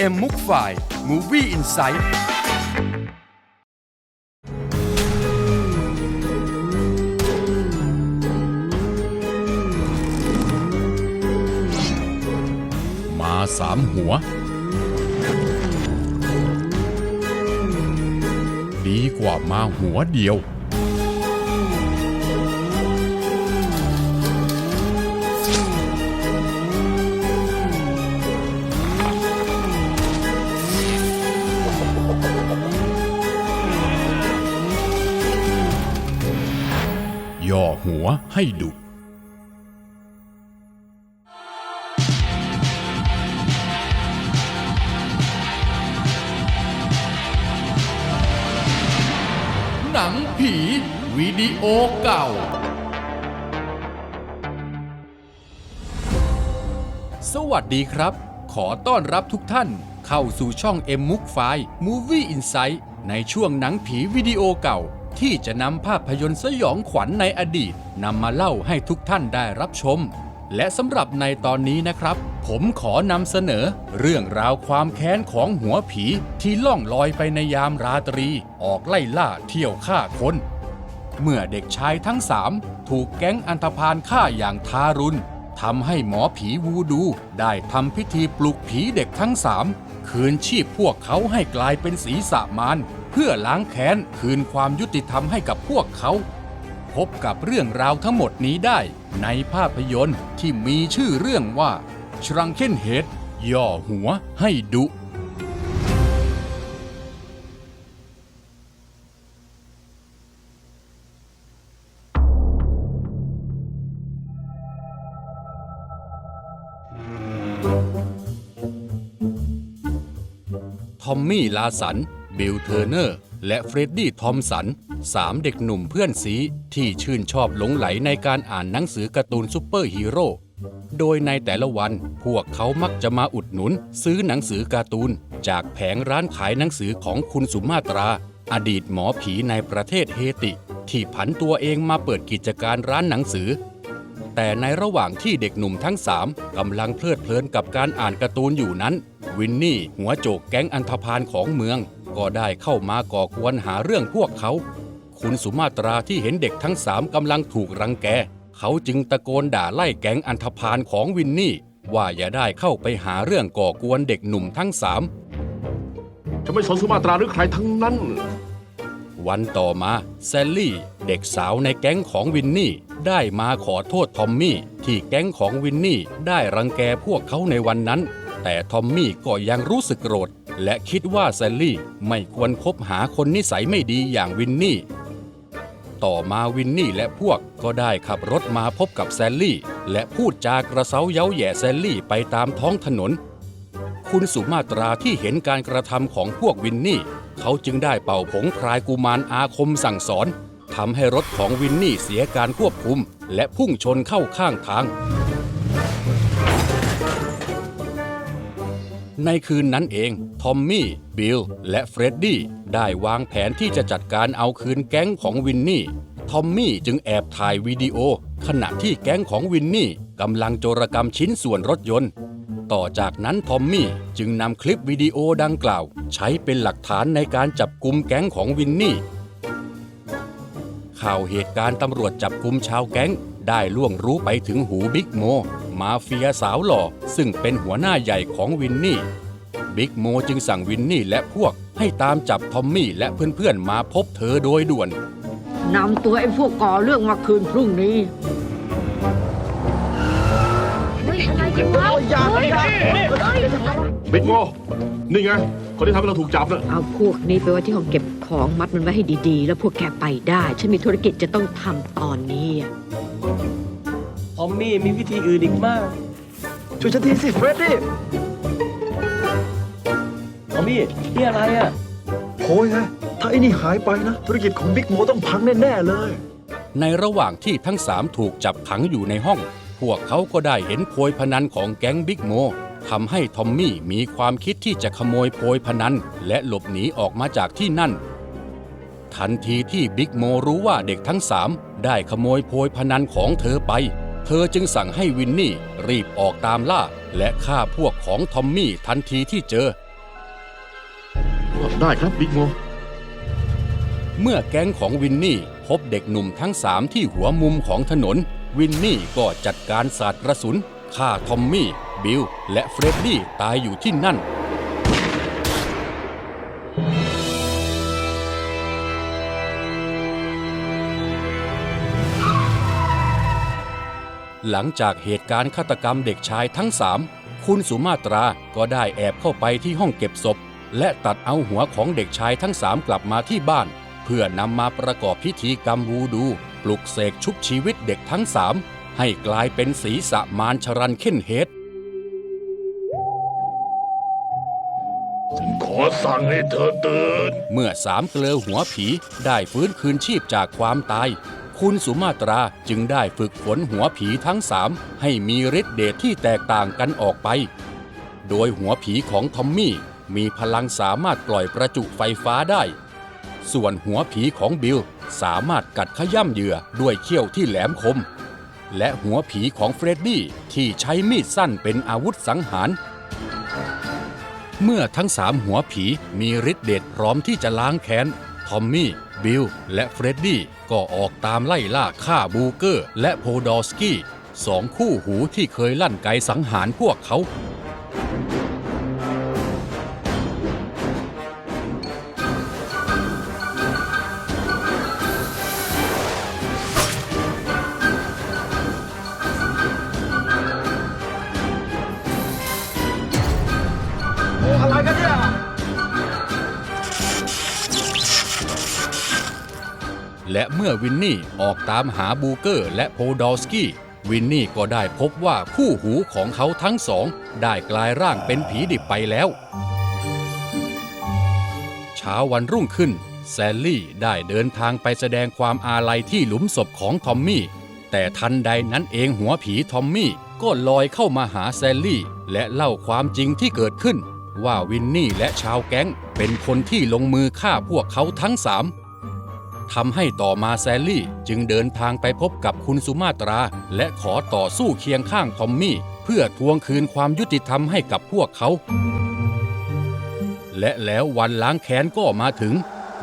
เอ็มมุกฝ่ายมูวี่อินไซต์มาสามหัว ดีกว่ามาหัวเดียว ให้ดุหนังผีวิดีโอเก่า สวัสดีครับ ขอต้อนรับทุกท่านเข้าสู่ช่อง M มุกไฟ Movie Insight ในช่วงหนังผีวิดีโอเก่า ที่จะนำภาพยนตร์สยองขวัญในอดีตนำมาเล่าให้ทุกท่านได้รับชม และสำหรับในตอนนี้นะครับ ผมขอนำเสนอ เรื่องราวความแค้นของหัวผีที่ล่องลอยไปในยามราตรี ออกไล่ล่าเที่ยวฆ่าคน เมื่อเด็กชายทั้งสามถูกแก๊งอันธพาลฆ่าอย่างทารุณทำให้หมอผีวูดู ได้ทำพิธีปลุกผีเด็กทั้งสามคืนชีพพวกเขาให้กลายเป็นศีรษะมาร พื่อล้างแค้นคืนความยุติธรรมให้กับพวกเขา พบกับเรื่องราวทั้งหมดนี้ได้ในภาพยนตร์ที่มีชื่อเรื่องว่า Shrunken Head ย่อหัวให้ดุทอมมี่ลาสัน บิลเทอร์เนอร์ และเฟรดดี้ทอมสันสามเด็กหนุ่มเพื่อนสีที่ชื่นชอบหลงไหลในการอ่านหนังสือการ์ตูนซูเปอร์ฮีโร่โดยในแต่ละวันพวกเขามักจะมาอุดหนุน ซื้อหนังสือการ์ตูน จากแผงร้านขายหนังสือของคุณสุมาตรา อดีตหมอผีในประเทศเฮติ ที่ผันตัวเองมาเปิดกิจการร้านหนังสือ แต่ในระหว่างที่เด็กหนุ่มทั้งสามกำลังเพลิดเพลินกับการอ่านการ์ตูนอยู่นั้น วินนี่หัวโจกแก๊งอันธพาลของเมือง ก็ได้เข้ามาก่อกวนหาเรื่องพวกเขา คุณสุมาตราที่เห็นเด็กทั้งสามกำลังถูกรังแก เขาจึงตะโกนด่าไล่แก๊งอันธพาลของวินนี่ ว่าอย่าได้เข้าไปหาเรื่องก่อกวนเด็กหนุ่มทั้งสามจะไม่สนสุมาตราหรือใครทั้งนั้น วันต่อมาแซลลี่ เด็กสาวในแก๊งของวินนี่ ได้มาขอโทษทอมมี่ ที่แก๊งของวินนี่ได้รังแกพวกเขาในวันนั้น แต่ทอมมี่ก็ยังรู้สึกโกรธ และคิดว่าแซลลี่ไม่ควรคบหาคนนิสัยไม่ดีอย่างวินนี่ ต่อมาวินนี่และพวกก็ได้ขับรถมาพบกับแซลลี่ และพูดจากระเซาเย้าแย่แซลลี่ไปตามท้องถนน คุณสุมาตราที่เห็นการกระทำของพวกวินนี่ เขาจึงได้เป่าผงพรายกุมารอาคมสั่งสอนทำให้รถของวินนี่เสียการควบคุม และพุ่งชนเข้าข้างทาง ในคืนนั้นเอง ทอมมี่ บิล และเฟรดดี้ได้วางแผนที่จะจัดการเอาคืนแก๊งของวินนี่ ทอมมี่จึงแอบถ่ายวิดีโอ ขณะที่แก๊งของวินนี่กำลังโจรกรรมชิ้นส่วนรถยนต์ ต่อจากนั้นทอมมี่จึงนำคลิปวิดีโอดังกล่าว ใช้เป็นหลักฐานในการจับกลุ่มแก๊งของวินนี่ ข่าวเหตุการณ์ตำรวจจับกุมชาวแก๊งได้ล่วงรู้ไปถึงหูบิ๊กโม มาเฟียสาวหล่อซึ่งเป็นหัวหน้าใหญ่ของวินนี่บิ๊กโมจึงสั่งวินนี่และพวกให้ตามจับทอมมี่และเพื่อนๆมาพบเธอโดยด่วน นำตัวไอ้พวกก่อเรื่องมาคืนพรุ่งนี้บิ๊กโมนี่ไง คนที่ทำให้เราถูกจับน่ะเอาพวกนี้ไปไว้ที่ห้องเก็บของมัดมันไว้ให้ดีๆ แล้วพวกแกไปได้ ฉันมีธุรกิจจะต้องทำตอนนี้ อะทอมมี่มีวิธีอื่นอีกมากช่วยฉันทีสิเฟรดดี้ทอมมี่นี่อะไรอะ โอยไงถ้าไอ้นี่หายไปนะ ธุรกิจของบิ๊กโมต้องพังแน่ ๆ เลย ในระหว่างที่ทั้งสามถูกจับขังอยู่ในห้อง พวกเขาก็ได้เห็นโพยพนันของแก๊งบิ๊กโมทำให้ทอมมี่มีความคิดที่จะขโมยโพยพนันและหลบหนีออกมาจากที่นั่น ทันทีที่บิ๊กโมรู้ว่าเด็กทั้งสามได้ขโมยโพยพนันของเธอไป เธอจึงสั่งให้วินนี่รีบออกตามล่า และฆ่าพวกของทอมมี่ทันทีที่เจอ ได้ครับบิ๊กโม เมื่อแก๊งของวินนี่พบเด็กหนุ่มทั้งสามที่หัวมุมของถนน วินนี่ก็จัดการสาดกระสุนฆ่าทอมมี่ บิลและเฟรดดี้ตายอยู่ที่นั่น หลังจากเหตุการณ์ฆาตกรรมเด็กชายทั้งสามคุณสุมาตราก็ได้แอบเข้าไปที่ห้องเก็บศพ และตัดเอาหัวของเด็กชายทั้งสามกลับมาที่บ้าน เพื่อนำมาประกอบพิธีกรรมวูดู ปลุกเสกชุบชีวิตเด็กทั้งสามให้กลายเป็นศีรษะมารชรันเข้นเฮดขอสั่งให้เธอตื่น เมื่อสามเกลอหัวผีได้ฟื้นคืนชีพจากความตาย คุณสุมาตราจึงได้ฝึกฝนหัวผีทั้งสามให้มีฤทธิ์เดชที่แตกต่างกันออกไป โดยหัวผีของทอมมี่มีพลังสามารถปล่อยประจุไฟฟ้าได้ ส่วนหัวผีของบิลสามารถกัดขย้ำเหยื่อด้วยเขี้ยวที่แหลมคม และหัวผีของเฟรดดี้ที่ใช้มีดสั้นเป็นอาวุธสังหาร เมื่อทั้งสามหัวผีมีฤทธิ์เดชพร้อมที่จะล้างแค้น ทอมมี่ บิล และเฟรดดี้ก็ออกตามไล่ล่าฆ่าบูเกอร์ และโพดอร์สกี้สองคู่หูที่เคยลั่นไกสังหารพวกเขา และเมื่อวินนี่ออกตามหาบูเกอร์และโพดอร์สกี้ วินนี่ก็ได้พบว่าคู่หูของเขาทั้งสอง ได้กลายร่างเป็นผีดิบไปแล้ว เช้าวันรุ่งขึ้น แซลลี่ได้เดินทางไปแสดงความอาลัยที่หลุมศพของทอมมี่ แต่ทันใดนั้นเองหัวผีทอมมี่ก็ลอยเข้ามาหาแซลลี่ และเล่าความจริงที่เกิดขึ้น ว่าวินนี่และชาวแก๊งเป็นคนที่ลงมือฆ่าพวกเขาทั้งสาม ทำให้ต่อมาแซลลี่จึงเดินทางไปพบกับคุณสุมาตรา และขอต่อสู้เคียงข้างทอมมี่ เพื่อทวงคืนความยุติธรรมให้กับพวกเขา และแล้ววันล้างแค้นก็มาถึง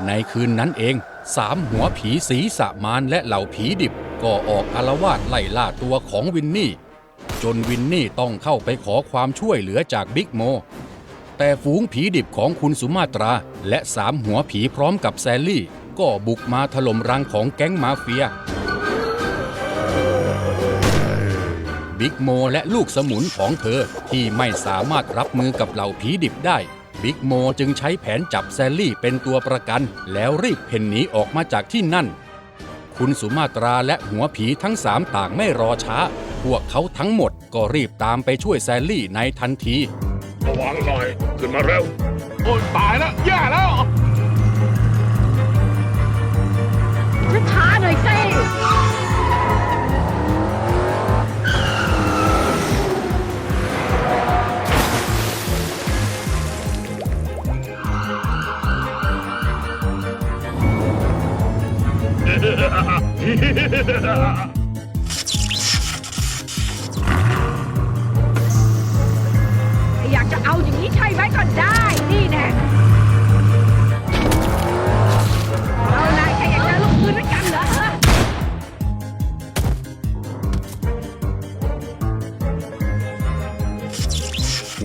ในคืนนั้นเองสามหัวผีสีสะมานและเหล่าผีดิบ ก็ออกอารวาสไล่ล่าตัวของวินนี่ จนวินนี่ต้องเข้าไปขอความช่วยเหลือจากบิ๊กโม แต่ฝูงผีดิบของคุณสุมาตรา และสามหัวผีพร้อมกับแซลลี่ ก็บุกมาถล่มรังของแก๊งมาเฟีย บิ๊กโมและลูกสมุนของเธอที่ไม่สามารถรับมือกับเหล่าผีดิบได้ บิ๊กโมจึงใช้แผนจับแซลลี่เป็นตัวประกัน แล้วรีบเพ่นหนีออกมาจากที่นั่น คุณสุมาตราและหัวผีทั้งสามต่างไม่รอช้า พวกเขาทั้งหมดก็รีบตามไปช่วยแซลลี่ในทันที ระวังหน่อย ขึ้นมาเร็ว โอ้ยตายแล้วแย่แล้ว ช้าๆหน่อยสิ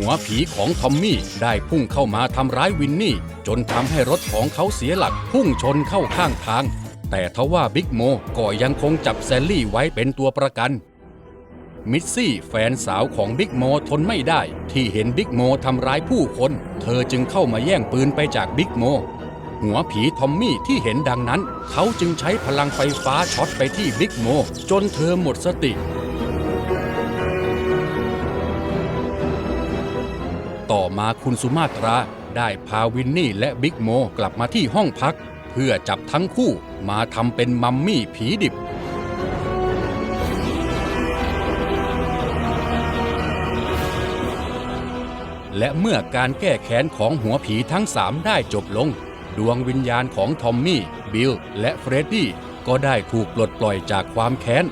หัวผีของทอมมี่ได้พุ่งเข้ามาทำร้ายวินนี่ จนทำให้รถของเขาเสียหลักพุ่งชนเข้าข้างทาง แต่ทว่าบิ๊กโมก็ยังคงจับแซลลี่ไว้เป็นตัวประกัน มิสซี่แฟนสาวของบิ๊กโมทนไม่ได้ ที่เห็นบิ๊กโมทำร้ายผู้คน เธอจึงเข้ามาแย่งปืนไปจากบิ๊กโมหัวผีทอมมี่ที่เห็นดังนั้น เขาจึงใช้พลังไฟฟ้าช็อตไปที่บิ๊กโม จนเธอหมดสติ ต่อมาคุณสุมาตราได้พาวินนี่และบิ๊กโมกลับมาที่ห้องพัก เพื่อจับทั้งคู่มาทำเป็นมัมมี่ผีดิบ และเมื่อการแก้แค้นของหัวผีทั้งสามได้จบลง ดวงวิญญาณของทอมมี่ บิล และเฟรดดี้ก็ได้ถูกปลดปล่อยจากความแค้น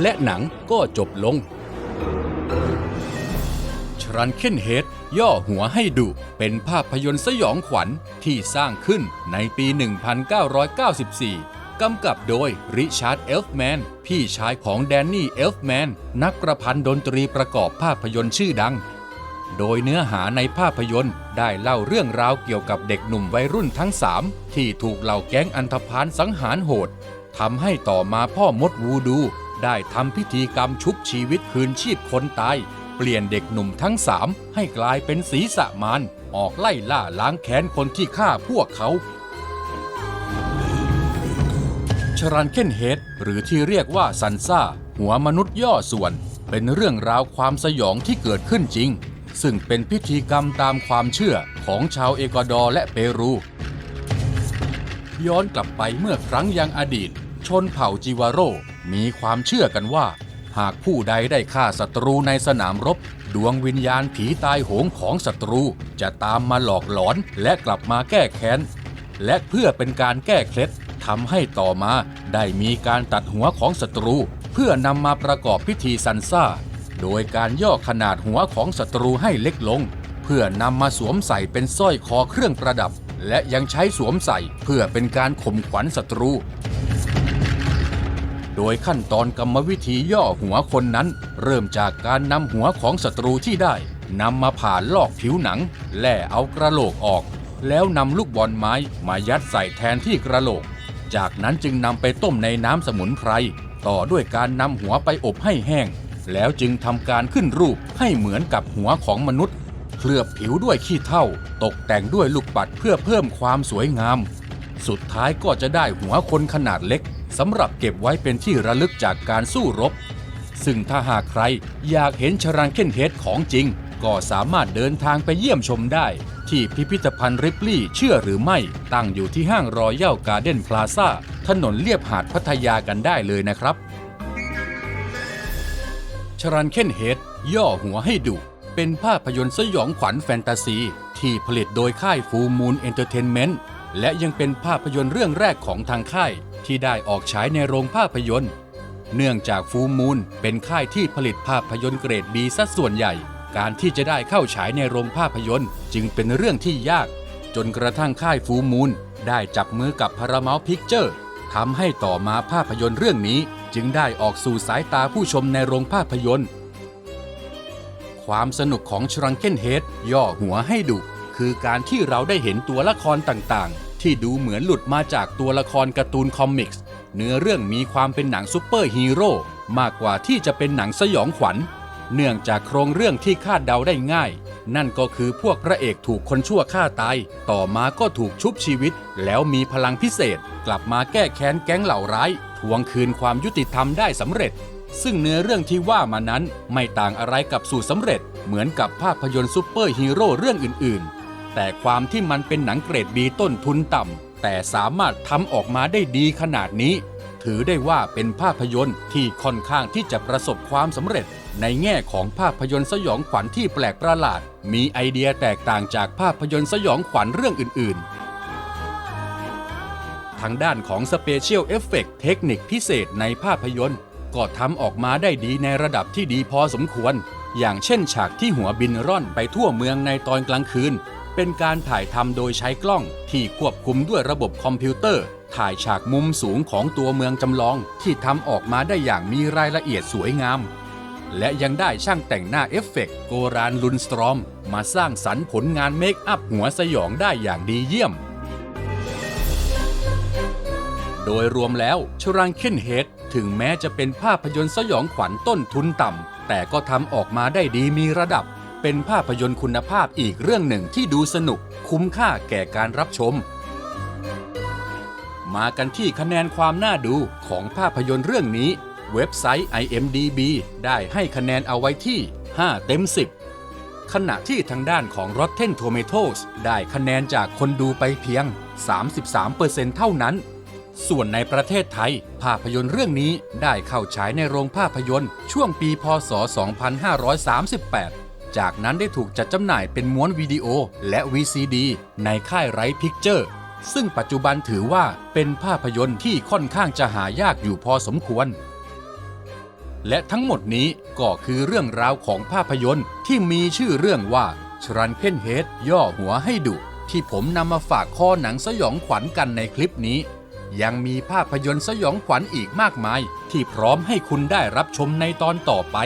และหนังก็จบลง รันเคนเฮดย่อหัวให้ดุ เป็นภาพยนตร์สยองขวัญที่สร้างขึ้นในปี 1994 กำกับโดยริชาร์ดเอลฟ์แมน พี่ชายของแดนนี่เอลฟ์แมน นักประพันธ์ดนตรีประกอบภาพยนตร์ชื่อดัง โดยเนื้อหาในภาพยนตร์ได้เล่าเรื่องราวเกี่ยวกับเด็กหนุ่มวัยรุ่นทั้งสามที่ถูกเหล่าแก๊งอันธพาลสังหารโหดทำให้ต่อมาพ่อมดวูดูได้ทำพิธีกรรมชุบชีวิตคืนชีพคนตาย ปลี่ยนเด็กหนุ่มทั้งสามให้กลายเป็นศีรษะมารออกไล่ล่าล้างแค้นคนที่ฆ่าพวกเขา ชรันเค้นเฮดหรือที่เรียกว่าซันซ่า หัวมนุษย์ย่อส่วน เป็นเรื่องราวความสยองที่เกิดขึ้นจริง ซึ่งเป็นพิธีกรรมตามความเชื่อของชาวเอกวาดอร์และเปรู ย้อนกลับไปเมื่อครั้งยังอดีต ชนเผ่าจิวาโรมีความเชื่อกันว่า หากผู้ใดได้ฆ่าศัตรูในสนามรบ ดวงวิญญาณผีตายโหงของศัตรู จะตามมาหลอกหลอนและกลับมาแก้แค้น และเพื่อเป็นการแก้เคล็ดทำให้ต่อมาได้มีการตัดหัวของศัตรู เพื่อนำมาประกอบพิธีซันซ่า โดยการย่อขนาดหัวของศัตรูให้เล็กลง เพื่อนำมาสวมใส่เป็นสร้อยคอเครื่องประดับ และยังใช้สวมใส่เพื่อเป็นการข่มขวัญศัตรู โดยขั้นตอนกรรมวิธีย่อหัวคนนั้น เริ่มจากการนำหัวของศัตรูที่ได้นำมาผ่าลอกผิวหนัง แล่เอากระโหลกออก แล้วนำลูกบอลไม้มายัดใส่แทนที่กระโหลก จากนั้นจึงนำไปต้มในน้ำสมุนไพร ต่อด้วยการนำหัวไปอบให้แห้ง แล้วจึงทำการขึ้นรูปให้เหมือนกับหัวของมนุษย์ เคลือบผิวด้วยขี้เถ้า ตกแต่งด้วยลูกปัดเพื่อเพิ่มความสวยงาม สุดท้ายก็จะได้หัวคนขนาดเล็กสำหรับเก็บไว้เป็นที่ระลึกจากการสู้รบ ซึ่งถ้าหากใครอยากเห็นชรังเคนเฮดของจริง ก็สามารถเดินทางไปเยี่ยมชมได้ ที่พิพิธภัณฑ์ริปลี่เชื่อหรือไม่ ตั้งอยู่ที่ห้างรอยัลการ์เด้นพลาซ่าถนนเลียบหาดพัทยากันได้เลยนะครับ ชรันเคนเฮดย่อหัวให้ดุเป็นภาพยนตร์สยองขวัญแฟนตาซี ที่ผลิตโดยค่ายฟูมูลเอนเตอร์เทนเมนต์ และยังเป็นภาพยนตร์เรื่องแรกของทางค่ายที่ได้ออกฉายในโรงภาพยนตร์ เนื่องจากฟูมูลเป็นค่ายที่ผลิตภาพยนตร์เกรดบีซะส่วนใหญ่ การที่จะได้เข้าฉายในโรงภาพยนตร์ จึงเป็นเรื่องที่ยาก จนกระทั่งค่ายฟูมูลได้จับมือกับพาราเมลพิกเจอร์ทำให้ต่อมาภาพยนตร์เรื่องนี้ จึงได้ออกสู่สายตาผู้ชมในโรงภาพยนตร์ ความสนุกของชรังเคนเฮดย่อหัวให้ดุ คือการที่เราได้เห็นตัวละครต่างๆ ที่ดูเหมือนหลุดมาจากตัวละครการ์ตูนคอมิกส์เนื้อเรื่องมีความเป็นหนังซูเปอร์ฮีโร่มากกว่าที่จะเป็นหนังสยองขวัญ เนื่องจากโครงเรื่องที่คาดเดาได้ง่าย นั่นก็คือพวกพระเอกถูกคนชั่วฆ่าตาย ต่อมาก็ถูกชุบชีวิต แล้วมีพลังพิเศษ กลับมาแก้แค้นแก๊งเหล่าร้ายทวงคืนความยุติธรรมได้สำเร็จ ซึ่งเนื้อเรื่องที่ว่ามานั้นไม่ต่างอะไรกับสูตรสำเร็จ เหมือนกับภาพยนตร์ซูเปอร์ฮีโร่เรื่องอื่นๆ แต่ความที่มันเป็นหนังเกรดบีต้นทุนต่ำแต่สามารถทำออกมาได้ดีขนาดนี้ ถือได้ว่าเป็นภาพยนตร์ที่ค่อนข้างที่จะประสบความสำเร็จ ในแง่ของภาพยนตร์สยองขวัญที่แปลกประหลาด มีไอเดียแตกต่างจากภาพยนตร์สยองขวัญเรื่องอื่น ๆทางด้านของสเปเชียลเอฟเฟกเทคนิคพิเศษในภาพยนตร์ ก็ทำออกมาได้ดีในระดับที่ดีพอสมควร อย่างเช่นฉากที่หัวบินร่อนไปทั่วเมืองในตอนกลางคืน เป็นการถ่ายทำโดยใช้กล้องที่ควบคุมด้วยระบบคอมพิวเตอร์ ถ่ายฉากมุมสูงของตัวเมืองจำลองที่ทำออกมาได้อย่างมีรายละเอียดสวยงาม และยังได้ช่างแต่งหน้าเอฟเฟกต์โกรานลุนสตรอม มาสร้างสรรค์ผลงานเมคอัพหัวสยองได้อย่างดีเยี่ยม โดยรวมแล้วชรังเคนเฮดถึงแม้จะเป็นภาพยนตร์สยองขวัญต้นทุนต่ำแต่ก็ทำออกมาได้ดีมีระดับ เป็นภาพยนตร์คุณภาพอีกเรื่องหนึ่งที่ดูสนุกคุ้มค่าแก่การรับชม มากันที่คะแนนความน่าดูของภาพยนตร์เรื่องนี้ เว็บไซต์ IMDB ได้ให้คะแนนเอาไว้ที่ 5 เต็ม 10 ขณะที่ทางด้านของ Rotten Tomatoes ได้คะแนนจากคนดูไปเพียง 33%เท่านั้น ส่วนในประเทศไทย ภาพยนตร์เรื่องนี้ได้เข้าฉายในโรงภาพยนตร์ ช่วงปีพศ 2538 จากนั้นได้ถูกจัดจำหน่ายเป็นม้วนวิดีโอและ VCD ในค่ายไรพิกเจอร์ ซึ่งปัจจุบันถือว่าเป็นภาพยนตร์ที่ค่อนข้างจะหายากอยู่พอสมควร และทั้งหมดนี้ก็คือเรื่องราวของภาพยนตร์ที่มีชื่อเรื่องว่าชรันเคนเฮดย่อหัวให้ดุที่ผมนำมาฝากคอหนังสยองขวัญกันในคลิปนี้ ยังมีภาพยนตร์สยองขวัญอีกมากมาย ที่พร้อมให้คุณได้รับชมในตอนต่อไป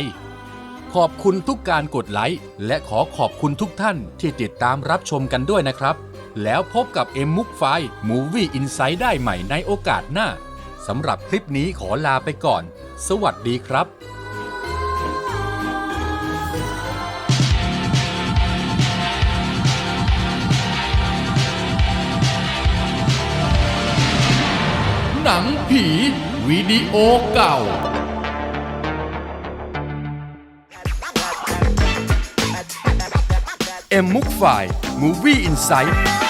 ขอบคุณทุกการกดไลค์และขอขอบคุณทุกท่านที่ติดตามรับชมกันด้วยนะครับ แล้วพบกับเอ็มมุกไฟ Movie Insight ได้ใหม่ในโอกาสหน้าสำหรับคลิปนี้ขอลาไปก่อน สวัสดีครับหนังผีวิดีโอเก่า เอ็มมุกไฟ Movie Insight